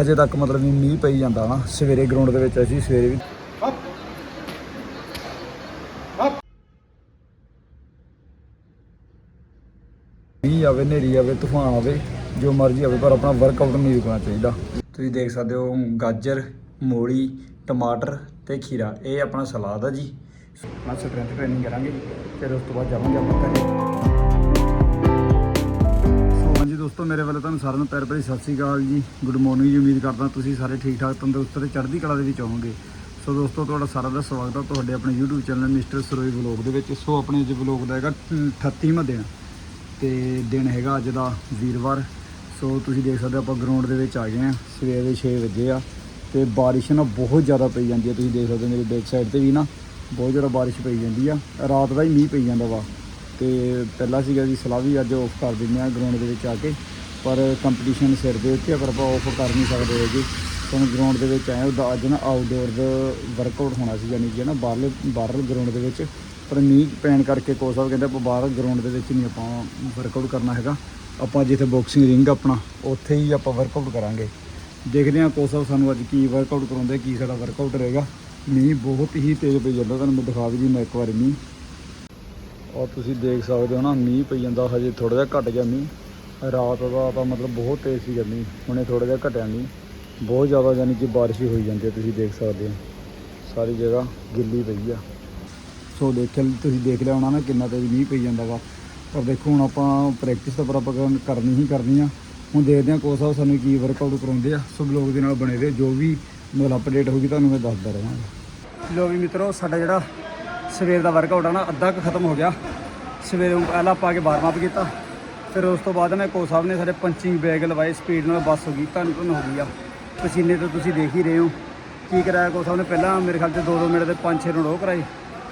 ਹਜੇ ਤੱਕ ਮਤਲਬ ਵੀ ਮੀਂਹ ਪਈ ਜਾਂਦਾ ਨਾ ਸਵੇਰੇ ਗਰਾਊਂਡ ਦੇ ਵਿੱਚ ਅਸੀਂ ਸਵੇਰੇ ਵੀ। ਮੀਂਹ ਆਵੇ, ਹਨੇਰੀ ਆਵੇ, ਤੂਫਾਨ ਆਵੇ, ਜੋ ਮਰਜ਼ੀ ਆਵੇ, ਪਰ ਆਪਣਾ ਵਰਕਆਊਟ ਨਹੀਂ ਰੁਕਣਾ ਚਾਹੀਦਾ। ਤੁਸੀਂ ਦੇਖ ਸਕਦੇ ਹੋ ਗਾਜਰ, ਮੂਲੀ, ਟਮਾਟਰ ਤੇ ਖੀਰਾ, ਇਹ ਆਪਣਾ ਸਲਾਦ ਆ ਜੀ। ਆਪਣਾ ਸਟਰੈਂਥ ਟ੍ਰੇਨਿੰਗ ਕਰਾਂਗੇ, ਫਿਰ ਉਸ ਤੋਂ ਬਾਅਦ ਜਾਵਾਂਗੇ ਆਪਾਂ ਘਰੇ। ਦੋਸਤੋ, ਮੇਰੇ ਵੱਲੋਂ ਤੁਹਾਨੂੰ ਸਾਰਿਆਂ ਨੂੰ ਪਿਆਰ ਭਰੀ ਸਤਿ ਸ੍ਰੀ ਅਕਾਲ ਜੀ। ਗੁੱਡ ਮਾਰਨਿੰਗ ਜੀ, ਉਮੀਦ ਕਰਦਾ ਤੁਸੀਂ ਸਾਰੇ ਠੀਕ ਠਾਕ ਤੰਦਰੁਸਤ ਤੇ ਚੜ੍ਹਦੀ ਕਲਾ ਦੇ ਵਿੱਚ ਹੋਵੋਗੇ। ਸੋ ਦੋਸਤੋ, ਤੁਹਾਡਾ ਸਾਰਾ ਦਾ ਸਵਾਗਤ ਹੈ ਤੁਹਾਡੇ ਆਪਣੇ YouTube channel mister Saroi vlog ਦੇ ਵਿੱਚ। ਸੋ ਆਪਣੇ ਅੱਜ ਵਲੌਗ ਦਾ ਹੈਗਾ 38ਵਾਂ ਦਿਨ। ਤੇ ਦਿਨ ਹੈਗਾ ਅੱਜ ਦਾ ਵੀਰਵਾਰ। ਸੋ ਤੁਸੀਂ ਦੇਖ ਸਕਦੇ ਹੋ, ਆਪਾਂ ਗਰਾਊਂਡ ਦੇ ਵਿੱਚ ਆ ਗਏ ਆ ਸਵੇਰ ਦੇ 6 ਵਜੇ ਆ। ਤੇ ਬਾਰਿਸ਼ ਨਾ ਬਹੁਤ ਜ਼ਿਆਦਾ ਪਈ ਜਾਂਦੀ ਹੈ ਤੁਸੀਂ ਦੇਖ ਸਕਦੇ ਹੋ ਮੇਰੀ ਬੈਕ ਸਾਈਡ ਤੇ ਵੀ ਨਾ। ਬਹੁਤ ਜ਼ਿਆਦਾ ਬਾਰਿਸ਼ ਪਈ ਜਾਂਦੀ ਆ। ਰਾਤ ਦਾ ਹੀ ਮੀਂਹ ਪਈ ਜਾਂਦਾ ਵਾ। ਤੇ ਪਹਿਲਾਂ ਸੀਗਾ ਜੀ ਸਲਾਹ ਵੀ ਅੱਜ ਆਫ ਕਰ ਦਿੰਦੇ ਆ ਗਰਾਊਂਡ ਦੇ ਵਿੱਚ ਆ ਕੇ, ਪਰ ਕੰਪੀਟੀਸ਼ਨ ਸਿਰ ਦੇ ਉੱਤੇ ਅਗਰ ਆਪਾਂ ਆਫ ਕਰ ਨਹੀਂ ਸਕਦੇ ਹੈਗੇ। ਹੁਣ ਗਰਾਊਂਡ ਦੇ ਵਿੱਚ ਆਏ ਉਹਦਾ ਅੱਜ ਨਾ ਆਊਟਡੋਰ ਦਾ ਵਰਕਆਊਟ ਹੋਣਾ ਸੀ, ਯਾਨੀ ਕਿ ਨਾ ਬਾਹਰਲੇ ਬਾਹਰਲੇ ਗਰਾਊਂਡ ਦੇ ਵਿੱਚ, ਪਰ ਮੀਂਹ ਪੈਣ ਕਰਕੇ ਕੋਚ ਸਾਹਿਬ ਕਹਿੰਦੇ ਆਪਾਂ ਬਾਹਰ ਗਰਾਊਂਡ ਦੇ ਵਿੱਚ ਨਹੀਂ ਆਪਾਂ ਵਰਕਆਊਟ ਕਰਨਾ ਹੈਗਾ। ਆਪਾਂ ਜਿੱਥੇ ਬਾਕਸਿੰਗ ਰਿੰਗ ਆਪਣਾ, ਉੱਥੇ ਹੀ ਆਪਾਂ ਵਰਕਆਊਟ ਕਰਾਂਗੇ। ਦੇਖਦੇ ਹਾਂ ਕੋਚ ਸਾਹਿਬ ਸਾਨੂੰ ਅੱਜ ਕੀ ਵਰਕਆਊਟ ਕਰਾਉਂਦੇ, ਕੀ ਸਾਡਾ ਵਰਕਆਊਟ ਰਹੇਗਾ। ਮੀਂਹ ਬਹੁਤ ਹੀ ਤੇਜ਼ ਪਈ ਜਾਂਦਾ, ਤੁਹਾਨੂੰ ਮੈਂ ਦਿਖਾ ਵੀ ਜੀ ਮੈਂ ਇੱਕ ਵਾਰੀ ਮੀਂਹ। ਔਰ ਤੁਸੀਂ ਦੇਖ ਸਕਦੇ ਹੋ ਨਾ, ਮੀਂਹ ਪਈ ਜਾਂਦਾ, ਹਜੇ ਥੋੜਾ ਜਿਹਾ ਘਟ ਗਿਆ ਮੀਂਹ। ਰਾਤ ਦਾ ਤਾਂ ਮਤਲਬ ਬਹੁਤ ਤੇਜ਼ ਸੀ ਗਰਮੀ ਹੁਣੇ ਥੋੜਾ ਜਿਹਾ ਘਟਿਆ ਮੀਂਹ। ਬਹੁਤ ਜ਼ਿਆਦਾ ਯਾਨੀ ਕਿ ਬਾਰਿਸ਼ ਹੀ ਹੋਈ ਜਾਂਦੀ ਹੈ, ਤੁਸੀਂ ਦੇਖ ਸਕਦੇ ਹੋ। ਸਾਰੀ ਜਗ੍ਹਾ ਗਿੱਲੀ ਪਈ ਆ। ਸੋ ਦੇਖਿਆ, ਤੁਸੀਂ ਦੇਖ ਲਿਆ ਹੋਣਾ ਨਾ ਕਿੰਨਾ ਤੇਜ਼ ਮੀਂਹ ਪਈ ਜਾਂਦਾ ਵਾ। ਪਰ ਦੇਖੋ, ਹੁਣ ਆਪਾਂ ਪ੍ਰੈਕਟਿਸ ਤਾਂ ਪਰ ਆਪਾਂ ਕਰਨੀ ਹੀ ਕਰਨੀ ਆ। ਹੁਣ ਦੇਖਦੇ ਹਾਂ ਕੋਚ ਸਾਹਿਬ ਸਾਨੂੰ ਕੀ ਵਰਕਆਊਟ ਕਰਾਉਂਦੇ ਆ। ਸੋ ਬਲੌਗ ਦੇ ਨਾਲ ਬਣੇ ਰਹੋ, ਜੋ ਵੀ ਮਤਲਬ ਅਪਡੇਟ ਹੋਊਗੀ ਤੁਹਾਨੂੰ ਮੈਂ ਦੱਸਦਾ ਰਹਾਂਗਾ। ਲੋ ਵੀ ਮਿੱਤਰੋ, ਸਾਡਾ ਜਿਹੜਾ ਸਵੇਰ ਦਾ ਵਰਕਆਊਟ ਆ ਨਾ, ਅੱਧਾ ਕੁ ਖਤਮ ਹੋ ਗਿਆ। ਸਵੇਰੇ ਪਹਿਲਾਂ ਆਪਾਂ ਕੇ ਵਾਰਮ ਅਪ ਕੀਤਾ। ਫਿਰ ਉਸ ਤੋਂ ਬਾਅਦ ਮੈਂ ਕੋਚ ਸਾਹਿਬ ਨੇ ਸਾਡੇ ਪੰਚਿੰਗ ਬੈਗ ਲਵਾਏ ਸਪੀਡ ਨਾਲ ਬੱਸ ਹੋ ਗਈ, ਧੰਨ ਧੰਨ ਹੋ ਗਈ ਆ। ਪਸੀਨੇ ਤੋਂ ਤੁਸੀਂ ਦੇਖ ਹੀ ਰਹੇ ਹੋ। ਕੀ ਕਰਾਇਆ ਕੋਚ ਸਾਹਿਬ ਨੇ ਪਹਿਲਾਂ ਮੇਰੇ ਖਿਆਲ 'ਚ 2-2 ਮਿੰਟ ਦੇ 5-6 ਰਾਉਂਡ ਉਹ ਕਰਾਏ।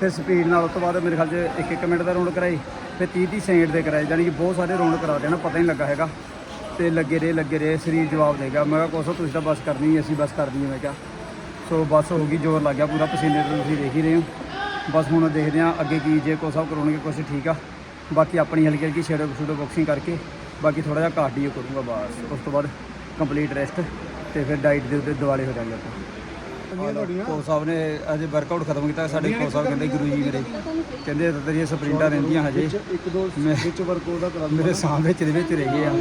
ਫਿਰ ਸਪੀਡ ਨਾਲ ਉਸ ਤੋਂ ਬਾਅਦ ਮੇਰੇ ਖਿਆਲ 'ਚ 1-1 ਮਿੰਟ ਦਾ ਰਾਉਂਡ ਕਰਾਏ। ਫਿਰ 30-30 ਸੈਕਿੰਡ ਦੇ ਕਰਾਏ ਯਾਨੀ ਕਿ ਬਹੁਤ ਸਾਰੇ ਰਾਉਂਡ ਕਰਾ ਦੇਣਾ, ਪਤਾ ਹੀ ਨਹੀਂ ਲੱਗਾ ਹੈਗਾ। ਤੇ ਲੱਗੇ ਰਹੇ ਲੱਗੇ ਰਹੇ, ਸਰੀਰ ਜਵਾਬ ਦੇਗਾ ਮੈਂ ਕਿਹਾ ਕੋਸੋ ਤੁਸੀਂ ਤਾਂ ਬਸ ਕਰਨੀ ਅਸੀਂ ਬਸ ਕਰਨੀ ਹੈ ਮੈਂ ਕਿਹਾ। ਸੋ ਬਸ ਹੋ ਗਈ, ਜ਼ੋਰ ਲੱਗ ਗਿਆ, ਪੂਰਾ ਪਸੀਨੇ ਤੋਂ ਤੁਸੀਂ ਦੇਖ ਹੀ ਰਹੇ ਹੋ। ਬਸ ਹੁਣ ਦੇਖਦੇ ਹਾਂ ਅੱਗੇ ਕੀ ਜੇ ਕੋਸਾ ਕਰੋਣਗੇ ਕੁਛ ਠੀਕ ਆ। ਬਾਕੀ ਆਪਣੀ ਹਲਕੀ ਹਲਕੀ ਸ਼ੇਡੋ ਸ਼ੂਡੋ ਬਾਕਸਿੰਗ ਕਰਕੇ ਬਾਕੀ ਥੋੜਾ ਜਿਹਾ ਕਾਰਡੀਓ ਕਰੂੰਗਾ ਬਸ। ਉਸ ਤੋਂ ਬਾਅਦ ਕੰਪਲੀਟ ਰੈਸਟ ਤੇ ਫਿਰ ਡਾਈਟ ਦੇ ਉੱਤੇ ਦਿਵਾਲੇ ਹੋ ਜਾਣਗੇ ਆਪਾਂ। ਕੋਚ ਸਾਹਿਬ ਨੇ ਅਜੇ ਵਰਕਆਊਟ ਖਤਮ ਕੀਤਾ ਸਾਡੇ ਕੋਚ ਸਾਹਿਬ ਕਹਿੰਦੇ ਗੁਰੂ ਜੀ ਮੇਰੇ। ਕਹਿੰਦੇ ਤੇਰੀਆਂ ਸਪ੍ਰਿੰਟਾਂ ਰਹਿੰਦੀਆਂ ਹਜੇ। ਇੱਕ ਦੋ ਵਿੱਚ ਵਰਕਆਊਟ ਦਾ ਕਰਾ ਮੇਰੇ ਸਾਹ ਵਿੱਚ ਦੇ ਵਿੱਚ ਰਹਿ ਗਏ ਆ।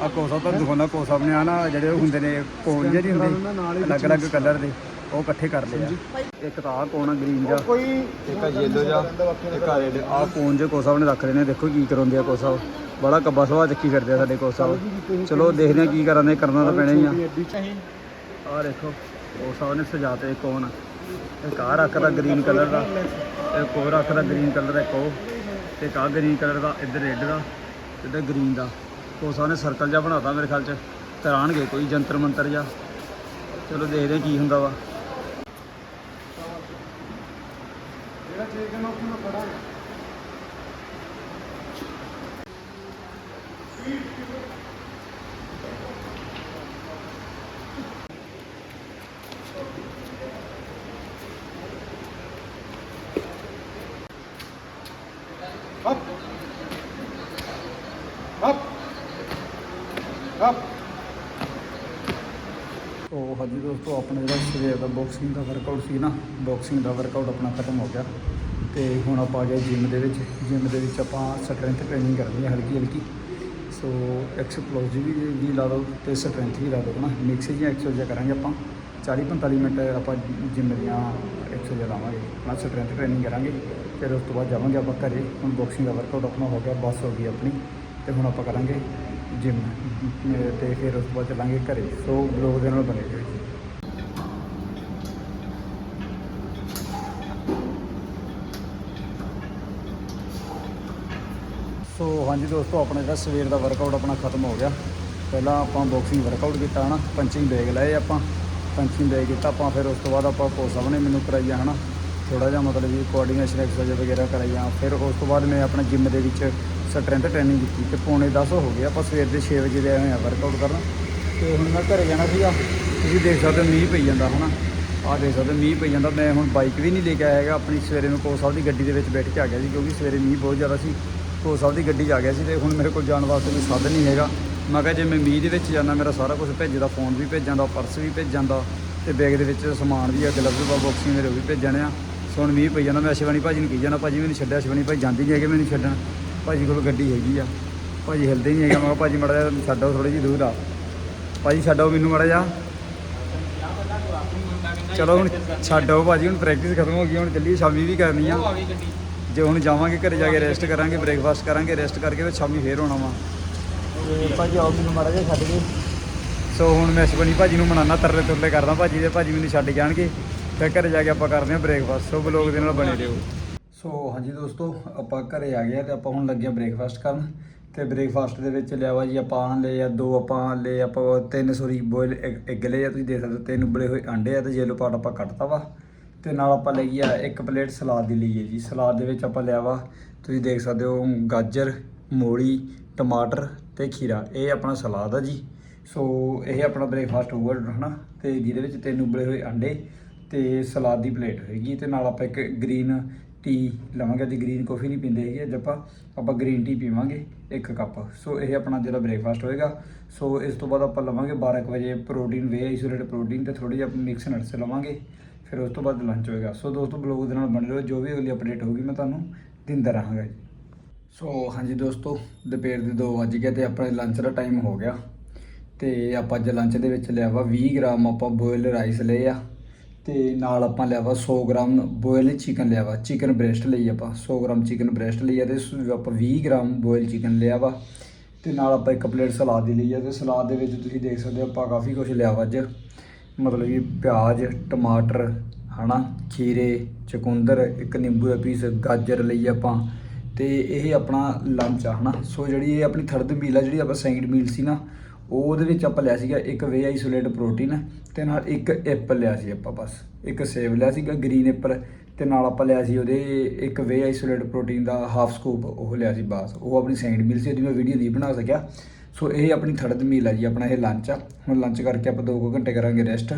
ਆ ਕੋਚ ਸਾਹਿਬ ਤਾਂ ਦਿਖਾਉਣਾ ਕੋਚ ਸਾਹਿਬ ਨੇ ਆ ਨਾ ਜਿਹੜੇ ਹੁੰਦੇ ਨੇ ਕੋਨ ਜਿਹੇ ਨਹੀਂ ਹੁੰਦੇ ਅਲੱਗ-ਅਲੱਗ ਕਲਰ ਦੇ। ਉਹ ਇਕੱਠੇ ਕਰ ਲਏ ਆ। ਇੱਕ ਤਾਂ ਆ ਕੋਨ ਆ ਗ੍ਰੀਨ ਜਿਹਾ। ਇੱਕ ਆ ਯੈਲੋ ਜਿਹਾ ਇੱਕ ਆ ਰੈਡ ਆ ਕੋਨ ਜੇ ਸਾਹਿਬ ਨੇ ਰੱਖ ਲਏ ਨੇ ਦੇਖੋ ਕੀ ਕਰਾਉਂਦੇ ਆ ਸਾਹਿਬ ਬੜਾ ਕੱਬਾ ਸੁਭਾਅ ਚੱਕੀ ਫਿਰਦੇ ਆ ਸਾਡੇ ਸਾਹਿਬ ਚਲੋ ਦੇਖਦੇ ਆ ਕੀ ਕਰਾਂਦੇ ਕਰਨਾ ਤਾਂ ਪੈਣਾ ਹੀ ਆ। ਆ ਦੇਖੋ ਉਹ ਸਾਹਿਬ ਨੇ ਸਜਾਤੇ ਕੋਨ ਇੱਕ ਆ ਰੱਖਦਾ ਗ੍ਰੀਨ ਕਲਰ ਦਾ। ਇੱਕ ਹੋਰ ਰੱਖਦਾ ਗ੍ਰੀਨ ਕਲਰ ਦਾ ਇੱਕ ਉਹ। ਤੇ ਇੱਕ ਆ ਗ੍ਰੀਨ ਕਲਰ ਦਾ ਇੱਧਰ ਰੈੱਡ ਦਾ ਇੱਧਰ ਗ੍ਰੀਨ ਦਾ। ਸਾਹਿਬ ਨੇ ਸਰਕਲ ਜਿਹਾ ਬਣਾਤਾ ਮੇਰੇ ਖਿਆਲ ਚ। ਕਰਾਣਗੇ ਕੋਈ ਜੰਤਰ ਮੰਤਰ ਜਿਹਾ। ਚਲੋ ਦੇਖਦੇ ਕੀ ਹੁੰਦਾ ਵਾ। ਉਹ ਹਾਂਜੀ ਦੋਸਤੋ, ਆਪਣਾ ਜਿਹੜਾ ਸਵੇਰ ਦਾ ਬਾਕਸਿੰਗ ਦਾ ਵਰਕਆਊਟ ਸੀ ਨਾ ਬਾਕਸਿੰਗ ਦਾ ਵਰਕਆਊਟ ਆਪਣਾ ਖਤਮ ਹੋ ਗਿਆ। ਤੇ ਹੁਣ ਆਪਾਂ ਆ ਗਏ ਜਿਮ ਦੇ ਵਿੱਚ। ਜਿਮ ਦੇ ਵਿੱਚ ਆਪਾਂ ਸਟਰੈਂਥ ਟ੍ਰੇਨਿੰਗ ਕਰਨੀ ਹੈ ਹਲਕੀ ਹਲਕੀ। ਸੋ ਐਕਸਪਲੋਸਿਵ ਵੀ ਲਾ ਲਓ ਤੇ ਸਟਰੈਂਥ ਵੀ ਲਾ ਲਓ ਨਾ? ਮਿਕਸ ਜਿਹੀਆਂ ਐਕਸਰਸਾਈਜ਼ ਕਰਾਂਗੇ ਆਪਾਂ। 40 45 ਮਿੰਟ ਆਪਾਂ ਜਿਮ ਦੀਆਂ ਐਕਸਰਸਾਈਜ਼ ਲਾਵਾਂਗੇ ਆਪਣਾ ਸਟਰੈਂਥ ਟ੍ਰੇਨਿੰਗ ਕਰਾਂਗੇ, ਫਿਰ ਉਸ ਤੋਂ ਬਾਅਦ ਜਾਵਾਂਗੇ ਆਪਾਂ ਘਰੇ, ਹੁਣ ਬਾਕਸਿੰਗ ਦਾ ਵਰਕਆਊਟ ਆਪਣਾ ਹੋ ਗਿਆ, ਬਸ ਹੋ ਗਈ ਆਪਣੀ, ਤੇ ਹੁਣ ਆਪਾਂ ਕਰਾਂਗੇ ਜਿਮ ਤੇ ਫਿਰ ਉਸ ਤੋਂ ਬਾਅਦ ਚੱਲਾਂਗੇ ਘਰੇ, ਸੋ ਬਲੌਗ ਦੇ ਨਾਲ ਬਣੇ ਰਹੋ ਸੋ ਹਾਂਜੀ ਦੋਸਤੋ, ਆਪਣਾ ਜਿਹੜਾ ਸਵੇਰ ਦਾ ਵਰਕਆਊਟ ਆਪਣਾ ਖਤਮ ਹੋ ਗਿਆ। ਪਹਿਲਾਂ ਆਪਾਂ ਬਾਕਸਿੰਗ ਵਰਕਆਊਟ ਕੀਤਾ ਹਨਾ ਪੰਚਿੰਗ ਬੈਗ ਲਏ ਆਪਾਂ ਪੰਚਿੰਗ ਬੈਗ ਕੀਤਾ ਆਪਾਂ ਫਿਰ ਉਸ ਤੋਂ ਬਾਅਦ ਆਪਾਂ ਕੋਚ ਸਾਹਿਬ ਨੇ ਮੈਨੂੰ ਕਰਾਈਆ, ਹਨਾ। ਥੋੜਾ ਜਿਹਾ ਮਤਲਬ ਵੀ ਕੋਆਰਡੀਨੇਸ਼ਨ ਐਕਸਰਸਾਈਜ਼ ਵਗੈਰਾ ਕਰਾਈਆਂ। ਫਿਰ ਉਸ ਤੋਂ ਬਾਅਦ ਮੈਂ ਆਪਣੇ ਜਿਮ ਦੇ ਵਿੱਚ ਸਟਰੈਂਥ ਟ੍ਰੇਨਿੰਗ ਕੀਤੀ ਤੇ ਪੌਣੇ 10 ਹੋ ਗਏ। ਆਪਾਂ ਸਵੇਰ ਦੇ 6 ਵਜੇ ਦੇ ਆਏ ਹੋਏ ਆ ਵਰਕਆਊਟ ਕਰਨ। ਤੇ ਹੁਣ ਮੈਂ ਘਰੇ ਜਾਣਾ ਸੀਗਾ। ਤੁਸੀਂ ਦੇਖ ਸਕਦੇ ਹੋ ਮੀਂਹ ਪਈ ਜਾਂਦਾ, ਹਨਾ। ਆਹ ਦੇਖ ਸਕਦੇ ਹੋ ਮੀਂਹ ਪਈ ਜਾਂਦਾ। ਮੈਂ ਹੁਣ ਬਾਈਕ ਵੀ ਨਹੀਂ ਲੈ ਕੇ ਆਇਆ ਹੈਗਾ। ਆਪਣੀ ਸਵੇਰੇ ਨੂੰ ਕੋਚ ਸਾਹਿਬ ਦੀ ਗੱਡੀ ਦੇ ਵਿੱਚ ਬੈਠ ਕੇ ਆ ਗਿਆ ਸੀ, ਕਿਉਂਕਿ ਸਵੇਰੇ ਮੀਂਹ ਬਹੁਤ ਜ਼ਿਆਦਾ ਸੀ। ਕੋਚ ਸਾਹਿਬ ਦੀ ਗੱਡੀ 'ਚ ਆ ਗਿਆ ਸੀ ਤੇ ਹੁਣ ਮੇਰੇ ਕੋਲ ਜਾਣ ਵਾਸਤੇ ਕੋਈ ਸਾਧਨ ਨਹੀਂ ਹੈਗਾ। ਮੈਂ ਕਿਹਾ ਜੇ ਮੈਂ ਮੀਂਹ ਦੇ ਵਿੱਚ ਜਾਂਦਾ ਮੇਰਾ ਸਾਰਾ ਕੁਝ ਭੇਜਦਾ ਫੋਨ ਵੀ ਭੇਜ ਜਾਂਦਾ ਪਰਸ ਵੀ ਭੇਜ ਜਾਂਦਾ ਤੇ ਬੈਗ ਦੇ ਵਿੱਚ ਸਮਾਨ ਵੀ ਆ ਗਲਵਜ਼ ਬਾ ਬਾਕਸਿੰਗ ਮੇਰੇ ਉਹ ਵੀ ਭੇਜਣ ਆ। ਸੋ ਹੁਣ ਮੀਂਹ ਪਈ ਜਾਂਦਾ, ਮੈਂ ਅਸ਼ਵਨੀ ਭਾਜੀ ਨੂੰ ਕਹੀ ਜਾਂਦਾ, ਭਾਜੀ ਮੈਨੂੰ ਛੱਡਿਆ ਅਸ਼ਵਨੀ ਭਾਈ ਜਾਂਦੀ ਨਹੀਂ ਹੈਗੇ ਮੈਨੂੰ ਛੱਡਣ। ਭਾਜੀ ਕੋਲ ਗੱਡੀ ਹੈਗੀ ਆ। ਭਾਜੀ ਹਿਲਦੇ ਨਹੀਂ ਹੈਗਾ। ਮੈਂ ਕਿਹਾ, ਭਾਜੀ ਮੜਾ ਜਾ ਛੱਡੋ ਥੋੜੀ ਜਿਹੀ ਦੂਰ ਆ। ਭਾਜੀ ਛੱਡੋ ਮੈਨੂੰ ਮੜਾ ਜਾ ਚਲੋ ਹੁਣ ਛੱਡੋ ਭਾਜੀ, ਹੁਣ ਪ੍ਰੈਕਟਿਸ ਖਤਮ ਹੋ ਗਈ ਹੁਣ ਚੱਲੀਏ, ਸ਼ਾਮੀ ਵੀ ਕਰਨੀ ਆ। ਜੇ ਹੁਣ ਜਾਵਾਂਗੇ, ਘਰੇ ਜਾ ਕੇ ਰੈਸਟ ਕਰਾਂਗੇ ਬ੍ਰੇਕਫਾਸਟ ਕਰਾਂਗੇ ਰੈਸਟ ਕਰਕੇ ਫਿਰ ਸ਼ਾਮੀ ਫੇਰ ਆਉਣਾ ਵਾ। ਤੇ ਭਾਜੀ ਆਓ ਮੈਨੂੰ ਮਾੜਾ ਜਿਹਾ ਛੱਡ ਕੇ। ਸੋ ਹੁਣ ਮੈਂ ਅਸ਼ਵਨੀ ਭਾਜੀ ਨੂੰ ਮਨਾਨਾ, ਤਰਲੇ ਤੁਰਲੇ ਕਰਦਾ ਭਾਜੀ ਦੇ, ਭਾਜੀ ਮੈਨੂੰ ਛੱਡ ਜਾਣਗੇ। ਫਿਰ ਘਰੇ ਜਾ ਕੇ ਆਪਾਂ ਕਰਦੇ ਹਾਂ ਬ੍ਰੇਕਫਾਸਟ ਸੋ ਬਲੌਗ ਦੇ ਨਾਲ ਬਣੇ ਰਹੋ। ਸੋ ਹਾਂਜੀ ਦੋਸਤੋ, ਆਪਾਂ ਘਰੇ ਆ ਗਏ ਆ ਤੇ ਆਪਾਂ ਹੁਣ ਲੱਗੇ ਆ ਬ੍ਰੇਕਫਾਸਟ ਕਰਨ। ਤੇ ਬ੍ਰੇਕਫਾਸਟ ਦੇ ਵਿੱਚ ਲਿਆ ਵਾ ਜੀ ਆਪਾਂ ਲਏ ਆ, ਦੋ ਆਪਾਂ ਲਏ ਆਪਾਂ ਤਿੰਨ ਸੋਰੀ ਬੋਇਲ ਐਗ ਲਏ ਆ, ਤੁਸੀਂ ਦੇਖ ਸਕਦੇ ਹੋ, ਤਿੰਨ ਉਬਲੇ ਹੋਏ ਆਂਡੇ ਆ ਤੇ ਯੈਲੋ ਪਾਰਟ ਆਪਾਂ ਕੱਟਤਾ ਵਾ। ਤੇ ਨਾਲ ਆਪਾਂ ਲਈ ਆ ਇੱਕ ਪਲੇਟ ਸਲਾਦ ਦੀ ਲਈ ਹੈ ਜੀ। ਸਲਾਦ ਦੇ ਵਿੱਚ ਆਪਾਂ ਲਿਆ ਵਾ, ਤੁਸੀਂ ਦੇਖ ਸਕਦੇ ਹੋ ਗਾਜਰ, ਮੂਲੀ, ਟਮਾਟਰ ਤੇ ਖੀਰਾ, ਇਹ ਆਪਣਾ ਸਲਾਦ ਆ ਜੀ। ਸੋ ਇਹ ਆਪਣਾ ਬ੍ਰੇਕਫਾਸਟ ਹੋਊਗਾ ਹਨਾ? ਤੇ ਜਿਹਦੇ ਵਿੱਚ ਤਿੰਨ ਉਬਲੇ ਹੋਏ ਅੰਡੇ ਤੇ ਸਲਾਦ ਦੀ ਪਲੇਟ ਹੋਏਗੀ ਤੇ ਨਾਲ ਆਪਾਂ ਇੱਕ ਗ੍ਰੀਨ ਟੀ ਲਵਾਂਗੇ। ਅੱਜ ਗ੍ਰੀਨ ਕਾਫੀ ਨਹੀਂ ਪੀਂਦੇ ਹੈਗੇ, ਅੱਜ ਆਪਾਂ ਆਪਾਂ ਗ੍ਰੀਨ ਟੀ ਪੀਵਾਂਗੇ ਇੱਕ ਕੱਪ ਸੋ ਇਹ ਆਪਣਾ ਜਿਹੜਾ ਬ੍ਰੇਕਫਾਸਟ ਹੋਏਗਾ। ਸੋ ਇਸ ਤੋਂ ਬਾਅਦ ਆਪਾਂ ਲਵਾਂਗੇ 12 ਕੁ ਵਜੇ ਪ੍ਰੋਟੀਨ ਵੇ ਆਈਸੋਲੇਟ ਪ੍ਰੋਟੀਨ ਤੇ ਥੋੜੀ ਜਿਹੀ ਮਿਕਸ ਨਟਸ ਲਵਾਂਗੇ। ਫਿਰ ਉਸ ਤੋਂ ਬਾਅਦ ਲੰਚ ਹੋਏਗਾ। ਸੋ ਦੋਸਤੋ ਬਲੌਗ ਦੇ ਨਾਲ ਬਣੇ ਰਹੋ। ਜੋ ਵੀ ਅਗਲੀ ਅਪਡੇਟ ਹੋਊਗੀ, ਮੈਂ ਤੁਹਾਨੂੰ ਦਿੰਦਾ ਰਹਾਂਗਾ ਜੀ। ਸੋ ਹਾਂਜੀ ਦੋਸਤੋ, ਦੁਪਹਿਰ ਦੇ 2 ਵੱਜ ਗਏ ਤੇ ਆਪਣੇ ਲੰਚ ਦਾ ਟਾਈਮ ਹੋ ਗਿਆ। ਤੇ ਆਪਾਂ ਅੱਜ ਲੰਚ ਦੇ ਵਿੱਚ ਲਿਆ ਵਾ 20 ਗ੍ਰਾਮ ਆਪਾਂ ਬੋਇਲ ਰਾਈਸ ਲਏ ਆ। ਤੇ ਨਾਲ ਆਪਾਂ ਲਿਆ ਵਾ 100 ਗ੍ਰਾਮ ਬੋਇਲ ਚਿਕਨ ਲਿਆ ਵਾ। ਚਿਕਨ ਬ੍ਰੈਸਟ ਲਈ ਆਪਾਂ 100 ਗ੍ਰਾਮ ਚਿਕਨ ਬ੍ਰੈਸਟ ਲਈ ਆ ਤੇ ਆਪਾਂ 20 ਗ੍ਰਾਮ ਬੋਇਲ ਚਿਕਨ ਲਿਆ ਵਾ। ਤੇ ਨਾਲ ਆਪਾਂ ਇੱਕ ਪਲੇਟ ਸਲਾਦ ਦੀ ਲਈ ਆ ਤੇ ਸਲਾਦ ਦੇ ਵਿੱਚ ਤੁਸੀਂ ਦੇਖ ਸਕਦੇ ਹੋ ਆਪਾਂ ਕਾਫੀ ਕੁਝ ਲਿਆ ਵਾ ਅੱਜ। ਮਤਲਬ ਕਿ ਪਿਆਜ਼, ਟਮਾਟਰ, ਹਨਾ, ਖੀਰੇ, ਚਕੁੰਦਰ, ਇੱਕ ਨਿੰਬੂ ਦਾ ਪੀਸ ਗਾਜਰ ਲਈ ਆਪਾਂ। ਤੇ ਇਹ ਆਪਣਾ ਲੰਚ ਆ, ਹਨਾ? ਸੋ ਜਿਹੜੀ ਇਹ ਆਪਣੀ ਥਰਡ ਮੀਲ ਆ, ਜਿਹੜੀ ਆਪਾਂ ਸੈਕਿੰਡ ਮੀਲ ਸੀ ਨਾ ਉਹ ਉਹਦੇ ਵਿੱਚ ਆਪਾਂ ਲਿਆ ਸੀਗਾ ਇੱਕ ਵੇ ਆਈਸੋਲੇਟ ਪ੍ਰੋਟੀਨ ਤੇ ਨਾਲ ਇੱਕ ਐਪਲ ਲਿਆ ਸੀ ਆਪਾਂ ਬਸ। ਇੱਕ ਸੇਬ ਲਿਆ ਸੀਗਾ ਗ੍ਰੀਨ ਐਪਲ ਤੇ ਨਾਲ ਆਪਾਂ ਲਿਆ ਸੀ ਉਹਦੇ ਇੱਕ ਵੇ ਆਈਸੋਲੇਟ ਪ੍ਰੋਟੀਨ ਦਾ ਹਾਫ ਸਕੂਪ ਉਹ ਲਿਆ ਸੀ ਬਸ। ਉਹ ਆਪਣੀ ਸੈਕਿੰਡ ਮੀਲ ਸੀ, ਉਹਦੀ ਮੈਂ ਵੀਡੀਓ ਨਹੀਂ ਬਣਾ ਸਕਿਆ। ਸੋ ਇਹ ਆਪਣੀ ਥਰਡ ਮੀਲ ਆ ਜੀ, ਆਪਣਾ ਇਹ ਲੰਚ ਆ। ਹੁਣ ਲੰਚ ਕਰਕੇ ਆਪਾਂ 2 ਘੰਟੇ ਕਰਾਂਗੇ ਰੈਸਟ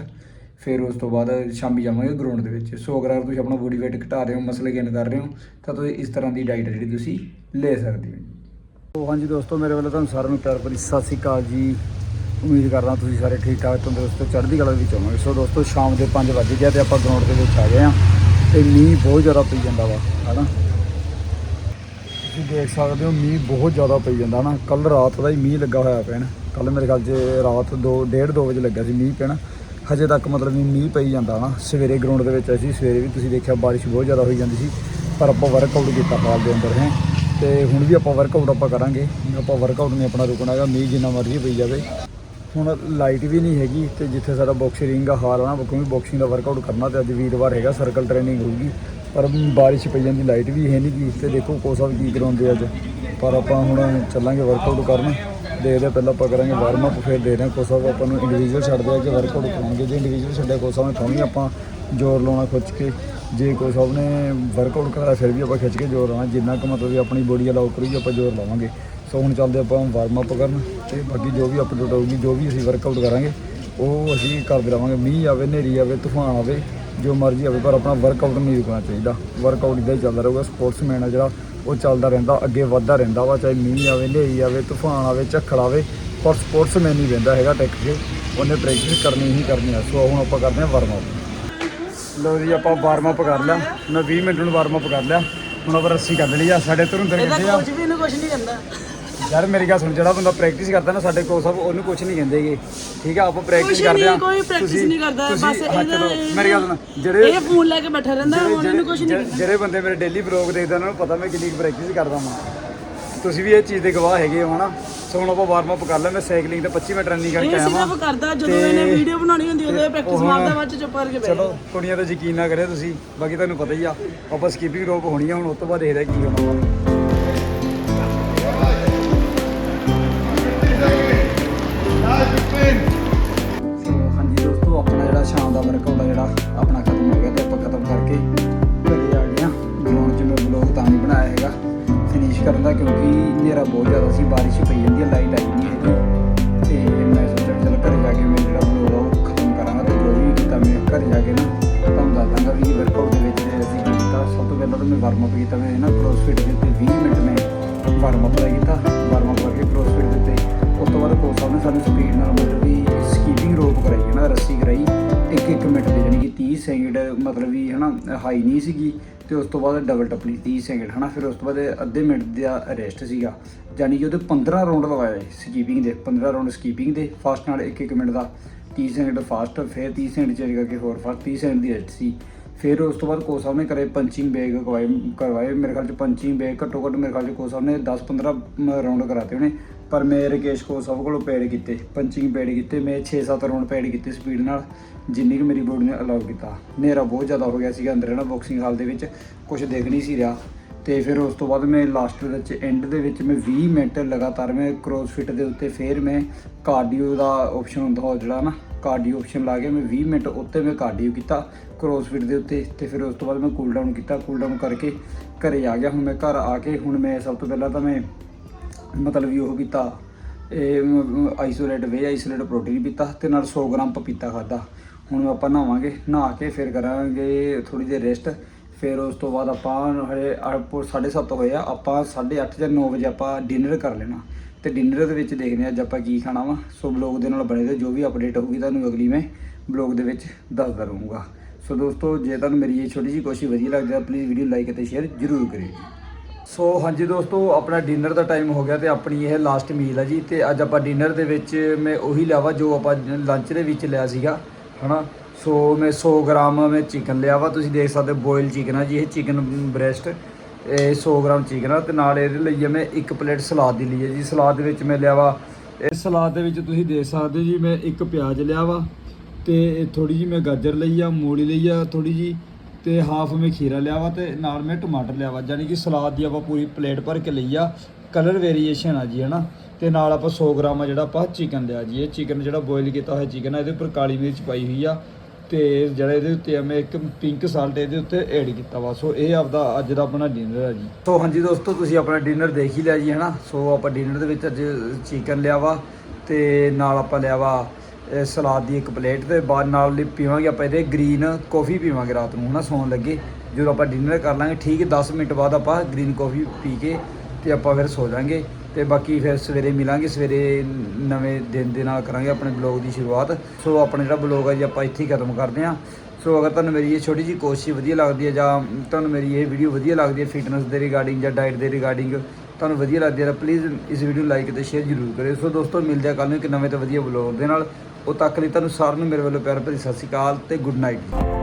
ਫਿਰ ਉਸ ਤੋਂ ਬਾਅਦ ਸ਼ਾਮੀ ਜਾਵਾਂਗੇ ਗਰਾਊਂਡ ਦੇ ਵਿੱਚ। ਸੋ ਅਗਰ ਤੁਸੀਂ ਆਪਣਾ ਬੋਡੀ weight ਘਟਾ ਰਹੇ ਹੋ ਮਸਲੇ ਗੇਨ ਕਰ ਰਹੇ ਹੋ, ਤਾਂ ਤੁਸੀਂ ਇਸ ਤਰ੍ਹਾਂ ਦੀ ਡਾਈਟ ਜਿਹੜੀ ਤੁਸੀਂ ਲੈ ਸਕਦੇ ਹੋ। ਸੋ ਹਾਂਜੀ ਦੋਸਤੋ, ਮੇਰੇ ਵੱਲੋਂ ਤੁਹਾਨੂੰ ਸਾਰਿਆਂ ਨੂੰ ਪਿਆਰ ਭਰੀ ਸਤਿ ਸ਼੍ਰੀ ਅਕਾਲ ਜੀ। ਉਮੀਦ ਕਰਦਾ ਤੁਸੀਂ ਸਾਰੇ ਠੀਕ ਠਾਕ ਤੰਦਰੁਸਤ ਚੜ੍ਹਦੀ ਕਲਾ ਵਿੱਚ ਹੋਵੋਗੇ। ਸੋ ਦੋਸਤੋ, ਸ਼ਾਮ ਦੇ 5 ਵਜੇ ਗਿਆ ਤੇ ਆਪਾਂ ਗਰਾਊਂਡ ਦੇ ਵਿੱਚ ਆ ਗਏ ਆ ਤੇ ਮੀਂਹ ਬਹੁਤ ਜ਼ਿਆਦਾ ਪਈ ਜਾਂਦਾ ਵਾ ਹਨਾ ਤੁਸੀਂ ਦੇਖ ਸਕਦੇ ਹੋ, ਮੀਂਹ ਬਹੁਤ ਜ਼ਿਆਦਾ ਪਈ ਜਾਂਦਾ ਨਾ। ਕੱਲ ਰਾਤ ਦਾ ਹੀ ਮੀਂਹ ਲੱਗਾ ਹੋਇਆ ਪੈਣ ਕੱਲ ਮੇਰੇ ਖਿਆਲ 'ਚ ਰਾਤ 2 1:30 2 ਵਜੇ ਲੱਗਾ ਸੀ ਮੀਂਹ ਪੈਣਾ ਹਜੇ ਤੱਕ ਮਤਲਬ ਵੀ ਮੀਂਹ ਪਈ ਜਾਂਦਾ ਨਾ ਸਵੇਰੇ ਗਰਾਊਂਡ ਦੇ ਵਿੱਚ ਅਸੀਂ, ਸਵੇਰੇ ਵੀ ਤੁਸੀਂ ਦੇਖਿਆ ਬਾਰਿਸ਼ ਬਹੁਤ ਜ਼ਿਆਦਾ ਹੋਈ ਜਾਂਦੀ ਸੀ, ਪਰ ਆਪਾਂ ਵਰਕਆਊਟ ਕੀਤਾ ਹਾਲ ਦੇ ਅੰਦਰ ਹੈ। ਤੇ ਹੁਣ ਵੀ ਆਪਾਂ ਵਰਕਆਊਟ ਆਪਾਂ ਕਰਾਂਗੇ, ਆਪਾਂ ਵਰਕਆਊਟ ਨਹੀਂ ਆਪਣਾ ਰੁਕਣਾ ਹੈਗਾ, ਮੀਂਹ ਜਿੰਨਾ ਮਰਜ਼ੀ ਪਈ ਜਾਵੇ। ਹੁਣ ਲਾਈਟ ਵੀ ਨਹੀਂ ਹੈਗੀ ਤੇ ਜਿੱਥੇ ਸਾਡਾ ਬਾਕਸਿੰਗ ਰਿੰਗ ਆ ਹਾਲ ਆ ਨਾ, ਕਿਉਂਕਿ ਬਾਕਸਿੰਗ ਦਾ ਵਰਕਆਊਟ ਕਰਨਾ ਤੇ ਅੱਜ ਵੀਰਵਾਰ ਹੈਗਾ ਸਰਕਲ ਟ੍ਰੇਨਿੰਗ ਹੋਊਗੀ। ਪਰ ਬਾਰਿਸ਼ ਪਈ ਜਾਂਦੀ ਲਾਈਟ ਵੀ ਹੈ ਨਹੀਂ ਗੀ, ਤੇ ਦੇਖੋ ਕੋਸਾ ਵੀ ਕੀ ਕਰਾਉਂਦੇ ਅੱਜ। ਪਰ ਆਪਾਂ ਹੁਣ ਚੱਲਾਂਗੇ ਵਰਕਆਊਟ ਕਰਨ। ਦੇਖਦੇ ਹਾਂ ਪਹਿਲਾਂ ਆਪਾਂ ਕਰਾਂਗੇ ਵਾਰਮ ਅਪ ਫਿਰ ਦੇਖਦੇ ਹਾਂ ਕੋਸਾ। ਵੀ ਆਪਾਂ ਨੂੰ ਇੰਡੀਵਿਜੂਅਲ ਛੱਡਦੇ ਆ ਕਿ ਵਰਕਆਊਟ ਕਰਾਂਗੇ ਜੇ ਇੰਡੀਵਿਜੂਅਲ ਛੱਡਿਆ ਕੋਸਾ ਨੇ ਤਾਂ ਵੀ ਆਪਾਂ ਜ਼ੋਰ ਲਾਉਣਾ ਖਿੱਚ ਕੇ। ਜੇ ਕੋਈ ਸਭ ਨੇ ਵਰਕਆਊਟ ਕਰਾਇਆ, ਫਿਰ ਵੀ ਆਪਾਂ ਖਿੱਚ ਕੇ ਜ਼ੋਰ ਲਾਉਣਾ। ਜਿੰਨਾ ਕੁ ਮਤਲਬ ਵੀ ਆਪਣੀ ਬੋਡੀ ਅਲਾਉ ਕਰੂਗੀ ਆਪਾਂ ਜ਼ੋਰ ਲਾਵਾਂਗੇ। ਸੋ ਹੁਣ ਚੱਲਦੇ ਆਪਾਂ ਵਾਰਮ ਅਪ ਕਰਨ ਤੇ ਬਾਕੀ ਜੋ ਵੀ ਅਪਡੇਟ ਹੋਊਗੀ, ਜੋ ਵੀ ਅਸੀਂ ਵਰਕਆਊਟ ਕਰਾਂਗੇ, ਉਹ ਅਸੀਂ ਕਰਦੇ ਰਵਾਂਗੇ ਮੀਂਹ ਆਵੇ, ਹਨੇਰੀ ਆਵੇ, ਤੂਫਾਨ ਆਵੇ, ਜੋ ਮਰਜ਼ੀ ਆਵੇ, ਪਰ ਆਪਣਾ ਵਰਕਆਊਟ ਨਹੀਂ ਰੁਕਣਾ ਚਾਹੀਦਾ। ਵਰਕਆਊਟ ਇਦਾਂ ਹੀ ਚੱਲਦਾ ਰਹੂਗਾ। ਸਪੋਰਟਸਮੈਨ ਆ ਜਿਹੜਾ ਉਹ ਚੱਲਦਾ ਰਹਿੰਦਾ ਅੱਗੇ ਵੱਧਦਾ ਰਹਿੰਦਾ ਵਾ ਚਾਹੇ ਮੀਂਹ ਆਵੇ ਹਨੇਰੀ ਆਵੇ ਤੂਫਾਨ ਆਵੇ ਝੱਖੜ ਆਵੇ ਪਰ ਸਪੋਰਟਸਮੈਨ ਨਹੀਂ ਰਹਿੰਦਾ ਹੈਗਾ ਟਿਕ ਕੇ। ਉਹਨੇ ਪ੍ਰੈਕਟਿਸ ਕਰਨੀ ਹੀ ਕਰਨੀ ਆ। ਸੋ ਹੁਣ ਆਪਾਂ ਕਰਦੇ ਹਾਂ ਵਾਰਮ ਅਪ ਲੋ ਜੀ ਆਪਾਂ ਵਾਰਮ ਅਪ ਕਰ ਲਿਆ। ਮੈਂ 20 ਮਿੰਟ ਨੂੰ ਵਾਰਮ ਅਪ ਕਰ ਲਿਆ। ਹੁਣ ਆਪਾਂ ਰੱਸੀ ਕੱਢ ਲਈ ਆ। ਸਾਡੇ ਧੁਰਿੰਦਰ ਕਹਿੰਦੇ ਆ ਕੁਝ ਵੀ ਇਹਨੂੰ ਕੁਝ ਨਹੀਂ ਕਹਿੰਦਾ। ਯਾਰ ਮੇਰੀ ਗੱਲ ਸੁਣ ਜਿਹੜਾ ਬੰਦਾ ਪ੍ਰੈਕਟਿਸ ਕਰਦਾ ਨਾ ਸਾਡੇ ਕੋਲ ਸਭ ਉਹਨੂੰ ਕੁਝ ਨਹੀਂ ਕਹਿੰਦੇਗੇ ਠੀਕ ਆ ਆਪਾਂ ਪ੍ਰੈਕਟਿਸ ਕੁਝ ਕਰਦੇ ਆ। ਨਹੀਂ ਕੋਈ ਪ੍ਰੈਕਟਿਸ ਤੁਸੀਂ- ਨਹੀਂ ਕਰਦਾ ਤੁਸੀਂ- ਬਸ ਹਾਂ, ਇਹਦਾ ਚਲੋ, ਇਹ- ਮੇਰੀ ਗੱਲ ਸੁਣ ਜਿਹੜੇ ਇਹ ਫੋਨ ਲੈ ਕੇ ਬੈਠਾ ਰਹਿੰਦਾ ਉਹਨਾਂ ਨੂੰ ਕੁਝ ਨਹੀਂ ਜਿਹੜੇ- ਕਹਿੰਦਾ। ਜਿਹੜੇ ਬੰਦੇ ਮੇਰੇ ਡੇਲੀ ਬਲੌਗ ਦੇਖਦੇ ਉਹਨਾਂ ਨੂੰ ਪਤਾ ਮੈਂ ਕਿੰਨੀ ਪ੍ਰੈਕਟਿਸ ਕਰਦਾ ਹਾਂ ਤੁਸੀਂ ਵੀ ਇਹ ਚੀਜ਼ ਦੇ ਗਵਾਹ ਹੈਗੇ ਹੋ ਹਨਾ? ਸੋ ਹੁਣ ਆਪਾਂ ਵਾਰਮ ਅਪ ਕਰ ਲਿਆ ਮੈਂ ਸਾਈਕਲਿੰਗ ਤੇ 25 ਮਿੰਟ ਰਨਿੰਗ ਕਰਕੇ ਆਇਆ ਸਿਰਫ ਵਾਂ। ਕਰਦਾ ਜਦੋਂ ਤੇ- ਇਹਨੇ ਵੀਡੀਓ ਬਣਾਉਣੀ ਹੁੰਦੀ ਇਹ ਪ੍ਰੈਕਟਿਸ ਮਾਰਦਾ ਬਾਅਦ ਚ ਚੁੱਪ ਕਰਕੇ ਬੈਠ ਚਲੋ ਕੁੜੀਆਂ ਤੇ ਯਕੀਨ ਨਾ ਕਰਿਓ ਤੁਸੀਂ ਬਾਕੀ ਤੁਹਾਨੂੰ ਪਤਾ ਹੀ ਆ ਆਪਾਂ ਸਕਿਪਿੰਗ ਰੋਪ ਹੋਣੀ ਆ ਹੁਣ ਉਸ ਤੋਂ ਬਾਅਦ ਦੇਖਦੇ ਆ ਕੀ ਹੋਣਾ। ਵਾ ਮੇਰਾ ਆਪਣਾ ਖਤਮ ਹੋ ਗਿਆ ਤੇ ਆਪਾਂ ਖਤਮ ਕਰਕੇ ਘਰੇ ਆ ਗਏ ਆ ਜਿਉਂ ਮੈਂ ਵਲੌਗ ਤਾਂ ਨਹੀਂ ਬਣਾਇਆ ਹੈਗਾ। ਫਿਨਿਸ਼ ਕਰਨ ਦਾ ਕਿਉਂਕਿ ਹਨੇਰਾ ਬਹੁਤ ਜ਼ਿਆਦਾ ਸੀ, ਬਾਰਿਸ਼ ਪਈ ਜਾਂਦੀ ਹੈ ਲਾਈਟ ਆਈ ਨਹੀਂ ਹੈਗੀ। ਤੇ ਮੈਂ ਸੋਚਿਆ ਚਲ ਘਰੇ ਜਾ ਕੇ ਮੈਂ ਜਿਹੜਾ ਵਲੌਗ ਖਤਮ ਕਰਾਂਗਾ ਤੇ ਜੋ ਵੀ ਕੀਤਾ ਮੈਂ ਘਰੇ ਜਾ ਕੇ ਨਾ ਤੁਹਾਨੂੰ ਦੱਸ ਦਾਂਗਾ ਵੀ ਵਰਕਆਊਟ ਦੇ ਵਿੱਚ ਅਸੀਂ ਕੀਤਾ, ਸਭ ਤੋਂ ਪਹਿਲਾਂ ਤਾਂ ਮੈਂ ਵਾਰਮ ਅਪ ਕੀਤਾ, ਮੈਂ ਨਾ ਕ੍ਰੋਸਫਿਟ ਦੇ ਉੱਤੇ 20 ਮਿੰਟ ਮੈਂ ਵਾਰਮ ਅਪ ਕੀਤਾ। ਵਾਰਮ ਅਪ ਕਰਕੇ ਕ੍ਰੋਸਫਿਟ ਦੇ ਉੱਤੇ, ਉਸ ਤੋਂ ਬਾਅਦ ਕੋਚ ਸਾਹਿਬ ਨੇ ਸਾਨੂੰ ਸਪੀਡ ਨਾਲ ਮਤਲਬ ਵੀ ਸਕੀਪਿੰਗ ਰੋਪ ਕਰਾਈ ਹੈ ਨਾ, ਰੱਸੀ ਕਰਾਈ। ਇੱਕ ਇੱਕ ਮਿੰਟ ਜਾਣੀ ਕਿ ਵਿੱਚ ਸੈਕਿੰਡ ਮਤਲਬ ਵੀ ਹਨਾ ਹਾਈ ਨਹੀਂ ਸੀਗੀ, ਤੇ ਉਸ ਤੋਂ ਬਾਅਦ ਡਬਲ ਟੱਪਣੀ 30 ਸੈਕਿੰਡ ਹਨਾ, ਫਿਰ ਉਸ ਤੋਂ ਬਾਅਦ ਅੱਧੇ ਮਿੰਟ ਦਾ ਰੈਸਟ ਸੀਗਾ। ਯਾਨੀ ਕਿ ਉਹਦੇ 15 ਰਾਉਂਡ ਲਗਾਏ ਸਕੀਪਿੰਗ ਦੇ 15 ਰਾਉਂਡ ਸਕੀਪਿੰਗ ਦੇ ਫਾਸਟ ਨਾਲ 1-1 ਮਿੰਟ ਦਾ 30 ਸੈਕਿੰਡ ਫਾਸਟ ਫਿਰ 30 ਸੈਕਿੰਡ ਚੇਂਜ ਕਰਕੇ ਹੋਰ ਫਾਸਟ 30 ਸੈਕਿੰਡ ਦੀ ਰੈਸਟ ਸੀ। ਫਿਰ ਉਸ ਤੋਂ ਬਾਅਦ ਕੋਚ ਸਾਹਿਬ ਨੇ ਕਰੇ ਪੰਚਿੰਗ ਬੈਗ ਕਰਵਾਏ ਕਰਵਾਏ, ਮੇਰੇ ਖਿਆਲ ਚ ਪੰਚਿੰਗ ਬੈਗ ਘੱਟੋ ਘੱਟ ਮੇਰੇ ਖਿਆਲ ਚ ਕੋਚ ਸਾਹਿਬ ਨੇ 10-15 ਰਾਉਂਡ ਕਰਾਤੇ ਉਹਨੇ। ਪਰ ਮੈਂ ਰਕੇਸ਼ ਕੋਚ ਸਭ ਕੋਲੋਂ ਪੈਡ ਕੀਤੇ ਪੰਚਿੰਗ ਪੈਡ ਕੀਤੇ, ਮੈਂ 6-7 ਰਾਉਂਡ ਪੈਡ ਕੀਤੇ ਸਪੀਡ ਨਾਲ, ਜਿੰਨੀ ਕਿ ਮੇਰੀ ਬੋਡੀ ਨੇ ਅਲਾਉ ਕੀਤਾ। ਹਨੇਰਾ ਬਹੁਤ ਜ਼ਿਆਦਾ ਹੋ ਗਿਆ ਸੀਗਾ ਅੰਦਰ ਨਾ ਬਾਕਸਿੰਗ ਹਾਲ ਦੇ ਵਿੱਚ ਕੁਝ ਦੇਖ ਨਹੀਂ ਸੀ ਰਿਹਾ। ਤੇ ਫਿਰ ਉਸ ਤੋਂ ਬਾਅਦ ਮੈਂ ਲਾਸਟ ਵਿੱਚ ਐਂਡ ਦੇ ਵਿੱਚ ਮੈਂ 20 ਮਿੰਟ ਲਗਾਤਾਰ ਮੈਂ ਕ੍ਰੋਸਫਿਟ ਦੇ ਉੱਤੇ ਫਿਰ ਮੈਂ ਕਾਰਡੀਓ ਦਾ ਆਪਸ਼ਨ ਹੁੰਦਾ ਉਹ ਜਿਹੜਾ ਨਾ ਕਾਰਡੀਓ ਆਪਸ਼ਨ ਲਾ ਕੇ ਮੈਂ 20 ਮਿੰਟ ਉੱਤੇ ਮੈਂ ਕਾਰਡੀਓ ਕੀਤਾ ਕ੍ਰੋਸਫਿਟ ਦੇ ਉੱਤੇ, ਤੇ ਫਿਰ ਉਸ ਤੋਂ ਬਾਅਦ ਮੈਂ ਕੂਲ ਡਾਊਨ ਕੀਤਾ। ਕੂਲ ਡਾਊਨ ਕਰਕੇ ਘਰੇ ਆ ਗਿਆ, ਹੁਣ ਮੈਂ ਘਰ ਆ ਕੇ, ਹੁਣ ਮੈਂ ਸਭ ਤੋਂ ਪਹਿਲਾਂ ਤਾਂ ਮੈਂ ਮਤਲਬ ਵੀ ਉਹ ਪੀਤਾ, ਇਹ ਆਈਸੋਲੇਟ ਵੇ ਆਈਸੋਲੇਟ ਪ੍ਰੋਟੀਨ ਪੀਤਾ ਤੇ ਨਾਲ 100 ਗ੍ਰਾਮ ਪਪੀਤਾ ਖਾਦਾ ਹੁਣ ਆਪਾਂ ਨਹਾਵਾਂਗੇ, ਨਹਾ ਕੇ ਫਿਰ ਕਰਾਂਗੇ ਥੋੜੀ ਦੇਰ ਰੈਸਟ ਫਿਰ ਉਸ ਤੋਂ ਬਾਅਦ ਆਪਾਂ ਹਲੇ 7:30 ਹੋਏ ਆ, ਆਪਾਂ 8:30 ਜਾਂ 9 ਵਜੇ ਆਪਾਂ ਡਿਨਰ ਕਰ ਲੈਣਾ। ਤੇ ਡਿਨਰ ਦੇ ਵਿੱਚ ਦੇਖਦੇ ਹਾਂ ਅੱਜ ਆਪਾਂ ਕੀ ਖਾਣਾ ਵਾ। ਸੋ ਬਲੌਗ ਦੇ ਨਾਲ ਬਣੇ ਰਹੋ, ਜੋ ਵੀ ਅਪਡੇਟ ਹੋਊਗੀ ਤੁਹਾਨੂੰ ਅਗਲੀ ਮੈਂ ਬਲੌਗ ਦੇ ਵਿੱਚ ਦੱਸਦਾ ਰਹੂੰਗਾ। ਸੋ ਦੋਸਤੋ, ਜੇ ਤੁਹਾਨੂੰ ਮੇਰੀ ਇਹ ਛੋਟੀ ਜਿਹੀ ਕੋਸ਼ਿਸ਼ ਵਧੀਆ ਲੱਗਦੀ ਹੈ ਪਲੀਜ਼ ਵੀਡੀਓ ਲਾਈਕ ਅਤੇ ਸ਼ੇਅਰ ਜ਼ਰੂਰ ਕਰਿਓ। ਸੋ ਹਾਂਜੀ ਦੋਸਤੋ, ਆਪਣਾ ਡਿਨਰ ਦਾ ਟਾਈਮ ਹੋ ਗਿਆ ਤੇ ਆਪਣੀ ਇਹ ਲਾਸਟ ਮੀਲ ਆ ਜੀ ਤੇ ਅੱਜ ਆਪਾਂ ਡਿਨਰ ਦੇ ਵਿੱਚ ਮੈਂ ਉਹੀ ਲਿਆ ਵਾ ਜੋ ਆਪਾਂ ਲੰਚ ਦੇ ਵਿੱਚ ਲਿਆ ਸੀਗਾ, ਹਨਾ? ਸੋ ਮੈਂ 100 ਗ੍ਰਾਮ ਮੈਂ ਚਿਕਨ ਲਿਆ ਵਾ ਤੁਸੀਂ ਦੇਖ ਸਕਦੇ ਬੋਇਲ ਚਿਕਨ ਆ ਜੀ, ਇਹ ਚਿਕਨ ਬ੍ਰੈਸਟ ਇਹ 100 ਗ੍ਰਾਮ ਚਿਕਨ ਆ ਤੇ ਨਾਲ ਇਹਦੇ ਲਈ ਮੈਂ ਇੱਕ ਪਲੇਟ ਸਲਾਦ ਦੀ ਲਈ ਹੈ ਜੀ। ਸਲਾਦ ਦੇ ਵਿੱਚ ਮੈਂ ਲਿਆ ਵਾ ਇਹ ਸਲਾਦ ਦੇ ਵਿੱਚ ਤੁਸੀਂ ਦੇਖ ਸਕਦੇ ਹੋ ਜੀ, ਮੈਂ ਇੱਕ ਪਿਆਜ਼ ਲਿਆ ਵਾ ਤੇ ਥੋੜੀ ਜੀ ਮੈਂ ਗਾਜਰ ਲਈ ਆ, ਮੂਲੀ ਲਈ ਆ ਥੋੜੀ ਜੀ ਤੇ ਹਾਫ ਮੈਂ ਖੀਰਾ ਲਿਆ ਵਾ ਤੇ ਨਾਲ ਮੈਂ ਟਮਾਟਰ ਲਿਆ ਵਾ। ਯਾਨੀ ਕਿ ਸਲਾਦ ਦੀ ਆਪਾਂ ਪੂਰੀ ਪਲੇਟ ਭਰ ਕੇ ਲਈ ਆ। ਕਲਰ ਵੇਰੀਏਸ਼ਨ ਆ ਜੀ, ਹਨਾ? ਤੇ ਨਾਲ ਆਪਾਂ 100 ਗ੍ਰਾਮ ਆ ਜਿਹੜਾ ਆਪਾਂ ਚਿਕਨ ਲਿਆ ਜੀ। ਇਹ ਚਿਕਨ ਜਿਹੜਾ ਬੋਇਲ ਕੀਤਾ ਹੋਇਆ ਚਿਕਨ ਆ, ਇਹਦੇ ਉੱਪਰ ਕਾਲੀ ਮਿਰਚ ਪਾਈ ਹੋਈ ਆ। ਤੇ ਜਿਹੜਾ ਇਹਦੇ ਉੱਤੇ ਆ, ਮੈਂ ਇੱਕ ਪਿੰਕ ਸਾਲਟ ਇਹਦੇ ਉੱਤੇ ਐਡ ਕੀਤਾ ਵਾ। ਸੋ ਇਹ ਆਪਦਾ ਅੱਜ ਦਾ ਆਪਣਾ ਡਿਨਰ ਆ ਜੀ। ਸੋ ਹਾਂਜੀ ਦੋਸਤੋ, ਤੁਸੀਂ ਆਪਣਾ ਡਿਨਰ ਦੇਖ ਹੀ ਲਿਆ ਜੀ, ਹਨਾ? ਸੋ ਆਪਾਂ ਡਿਨਰ ਦੇ ਵਿੱਚ ਅੱਜ ਚਿਕਨ ਲਿਆ ਵਾ ਤੇ ਨਾਲ ਆਪਾਂ ਲਿਆ ਵਾ ਸਲਾਦ ਦੀ ਇੱਕ ਪਲੇਟ ਤੇ ਬਾਅਦ ਨਾਲ ਲਈ ਪੀਵਾਂਗੇ ਆਪਾਂ ਇਹਦੇ ਗ੍ਰੀਨ ਕਾਫੀ ਪੀਵਾਂਗੇ ਰਾਤ ਨੂੰ, ਹਨਾ, ਸੌਣ ਲੱਗੇ। ਜਦੋਂ ਆਪਾਂ ਡਿਨਰ ਕਰ ਲਾਂਗੇ, ਠੀਕ 10 ਮਿੰਟ ਬਾਅਦ ਆਪਾਂ ਗ੍ਰੀਨ ਕਾਫੀ ਪੀ ਕੇ ਤੇ ਆਪਾਂ ਫਿਰ ਸੋ ਜਾਾਂਗੇ। ਤੇ ਬਾਕੀ ਫਿਰ ਸਵੇਰੇ ਮਿਲਾਂਗੇ, ਸਵੇਰੇ ਨਵੇਂ ਦਿਨ ਦੇ ਨਾਲ ਕਰਾਂਗੇ ਆਪਣੇ ਬਲੌਗ ਦੀ ਸ਼ੁਰੂਆਤ। ਸੋ ਆਪਣਾ ਜਿਹੜਾ ਬਲੌਗ ਹੈ ਜੀ, ਆਪਾਂ ਇੱਥੇ ਹੀ ਖਤਮ ਕਰਦੇ ਹਾਂ। ਸੋ ਅਗਰ ਤੁਹਾਨੂੰ ਮੇਰੀ ਇਹ ਛੋਟੀ ਜਿਹੀ ਕੋਸ਼ਿਸ਼ ਵਧੀਆ ਲੱਗਦੀ ਹੈ ਜਾਂ ਤੁਹਾਨੂੰ ਮੇਰੀ ਇਹ ਵੀਡੀਓ ਵਧੀਆ ਲੱਗਦੀ ਹੈ ਫਿਟਨੈਸ ਦੇ ਰਿਗਾਰਡਿੰਗ ਜਾਂ ਡਾਈਟ ਦੇ ਰਿਗਾਰਡਿੰਗ ਤੁਹਾਨੂੰ ਵਧੀਆ ਲੱਗਦੀ ਹੈ ਤਾਂ ਪਲੀਜ਼ ਇਸ ਵੀਡੀਓ ਨੂੰ ਲਾਈਕ ਅਤੇ ਸ਼ੇਅਰ ਜ਼ਰੂਰ ਕਰਿਓ। ਸੋ ਦੋਸਤੋ, ਮਿਲਦੇ ਆ ਕੱਲ੍ਹ ਨੂੰ ਇੱਕ ਨਵੇਂ ਤੇ ਵਧੀਆ ਬਲੌਗ ਦੇ ਨਾਲ। ਉਹ ਤੱਕ ਲਈ ਤੁਹਾਨੂੰ ਸਾਰਿਆਂ ਨੂੰ ਮੇਰੇ ਵੱਲੋਂ ਪਿਆਰ ਭਰੀ ਸਤਿ ਸ਼੍ਰੀ ਅਕਾਲ ਤੇ ਗੁੱਡ ਨਾਈਟ